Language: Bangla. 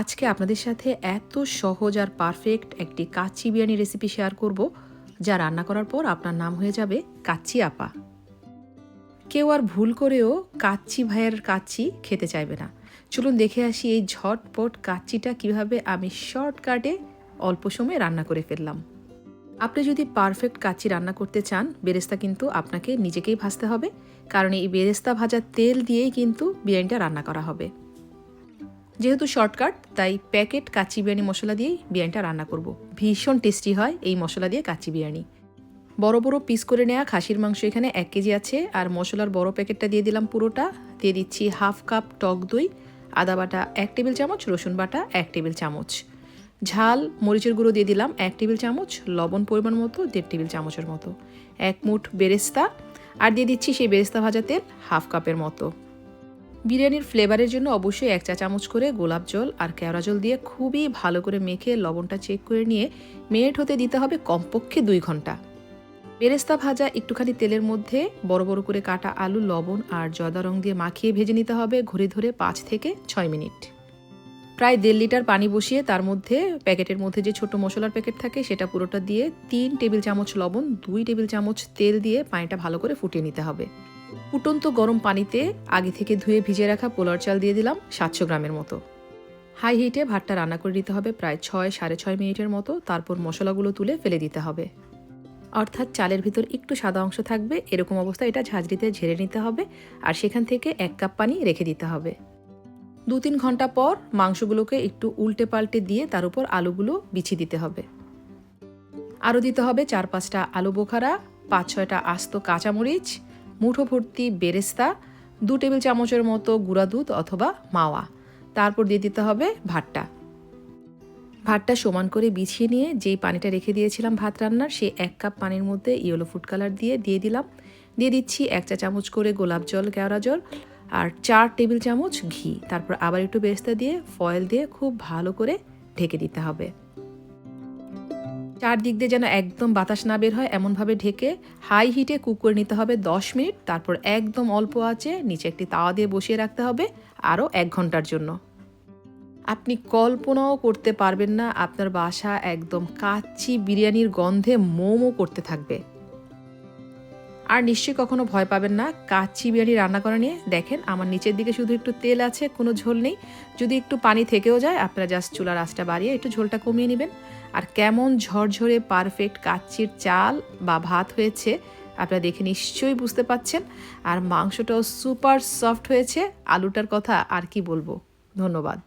আজকে আপনাদের সাথে এত সহজ আর পারফেক্ট একটি কাচ্চি বিরিয়ানি রেসিপি শেয়ার করব, যা রান্না করার পর আপনার নাম হয়ে যাবে কাচ্চি আপা। কেউ আর ভুল করেও কাচ্চি ভাইয়ের কাচ্চি খেতে চাইবে না। চলুন দেখে আসি এই ঝটপট কাচ্চিটা কীভাবে আমি শর্টকাটে অল্প সময়ে রান্না করে ফেললাম। আপনি যদি পারফেক্ট কাচ্চি রান্না করতে চান, বেরেস্তা কিন্তু আপনাকে নিজেকেই ভাজতে হবে, কারণ এই বেরেস্তা ভাজার তেল দিয়েই কিন্তু বিরিয়ানিটা রান্না করা হবে। যেহেতু শর্টকাট তাই প্যাকেট কাচ্চি বিরিয়ানি মশলা দিয়েই বিরিয়ানিটা রান্না করব। ভীষণ টেস্টি হয় এই মশলা দিয়ে কাচ্চি বিরিয়ানি। বড় বড় পিস করে নেওয়া খাসির মাংস এখানে এক কেজি আছে, আর মশলার বড় প্যাকেটটা দিয়ে দিলাম পুরোটা। দিয়ে দিচ্ছি হাফ কাপ টক দই, আদা বাটা এক টেবিল চামচ, রসুন বাটা এক টেবিল চামচ। ঝাল, মরিচের গুঁড়ো দিয়ে দিলাম এক টেবিল চামচ, লবণ পরিমাণ মতো দেড় টেবিল চামচের মতো। এক মুঠ বেরেস্তা, আর দিয়ে দিচ্ছি সেই বেরেস্তা ভাজা তেল হাফ কাপের মতো। বিরিয়ানির ফ্লেভারের জন্য অবশ্যই এক চা চামচ করে গোলাপ জল আর কেওড়া জল দিয়ে খুবই ভালো করে মেখে লবণটা চেক করে নিয়ে মেট হতে দিতে হবে কমপক্ষে দুই ঘণ্টা। বেরেস্তা ভাজা একটুখানি তেলের মধ্যে বড় বড় করে কাটা আলু, লবণ আর জদা রং দিয়ে মাখিয়ে ভেজে নিতে হবে ঘুরে ধরে পাঁচ থেকে ছয় মিনিট। প্রায় দেড় লিটার পানি বসিয়ে তার মধ্যে প্যাকেটের মধ্যে যে ছোট মশলার প্যাকেট থাকে সেটা পুরোটা দিয়ে তিন টেবিল চামচ লবণ, দুই টেবিল চামচ তেল দিয়ে পানিটা ভালো করে ফুটিয়ে নিতে হবে। ফুটন্ত গরম পানিতে আগে থেকে ধুয়ে ভিজে রাখা পোলার চাল দিয়ে দিলাম সাতশো গ্রামের মতো। হাই হিটে ভাতটা রান্না করে দিতে হবে প্রায় ছয়, সাড়ে ছয় মিনিটের মতো। তারপর মশলাগুলো তুলে ফেলে দিতে হবে। অর্থাৎ চালের ভিতর একটু সাদা অংশ থাকবে, এরকম অবস্থা এটা ঝাঁঝরিতে ঝেড়ে নিতে হবে আর সেখান থেকে এক কাপ পানি রেখে দিতে হবে। দু তিন ঘণ্টা পর মাংসগুলোকে একটু উল্টে পাল্টে দিয়ে তার উপর আলুগুলো বিছিয়ে দিতে হবে। আরও দিতে হবে চার পাঁচটা আলু বোখারা পাঁচ ছয়টা আস্ত কাঁচামরিচ মুঠো ভর্তি বেরেস্তা, দু টেবিল চামচের মতো গুঁড়া দুধ অথবা মাওয়া। তারপর দিয়ে দিতে হবে ভাতটা। ভাতটা সমান করে বিছিয়ে নিয়ে যেই পানিটা রেখে দিয়েছিলাম ভাত রান্নার সেই এক কাপ পানির মধ্যে ইয়েলো ফুড কালার দিয়ে দিয়ে দিলাম। দিয়ে দিচ্ছি এক চা চামচ করে গোলাপ জল কেওড়া জল আর চার টেবিল চামচ ঘি। তারপর আবার একটু বেরেস্তা দিয়ে, ফয়েল দিয়ে খুব ভালো করে ঢেকে দিতে হবে। চারদিক দিয়ে যেন একদম বাতাস না বের হয়, এমনভাবে ঢেকে হাই হিটে কুক করে নিতে হবে দশ মিনিট। তারপর একদম অল্প আছে নিচে একটি তাওয়া দিয়ে বসিয়ে রাখতে হবে আরও এক ঘণ্টার জন্য। আপনি কল্পনাও করতে পারবেন না আপনার বাসা একদম কাচ্চি বিরিয়ানির গন্ধে মোমো করতে থাকবে। আর নিশ্চয়ই কখনো ভয় পাবেন না। কাচ্চি বিরিয়ানি রান্না করা নিয়ে দেখেন আমার নিচের দিকে শুধু একটু তেল আছে, কোনো ঝোল নেই। যদি একটু পানি থেকেও যায়, আপনারা জাস্ট চুলার আঁচটা বাড়িয়ে একটু ঝোলটা কমিয়ে নেবেন। আর কেমন ঝরঝরে পারফেক্ট কাচ্চির চাল বা ভাত হয়েছে, আপনারা দেখে নিশ্চয়ই বুঝতে পাচ্ছেন। আর মাংসটাও সুপার সফট হয়েছে। আলুটার কথা আর কি বলব? ধন্যবাদ।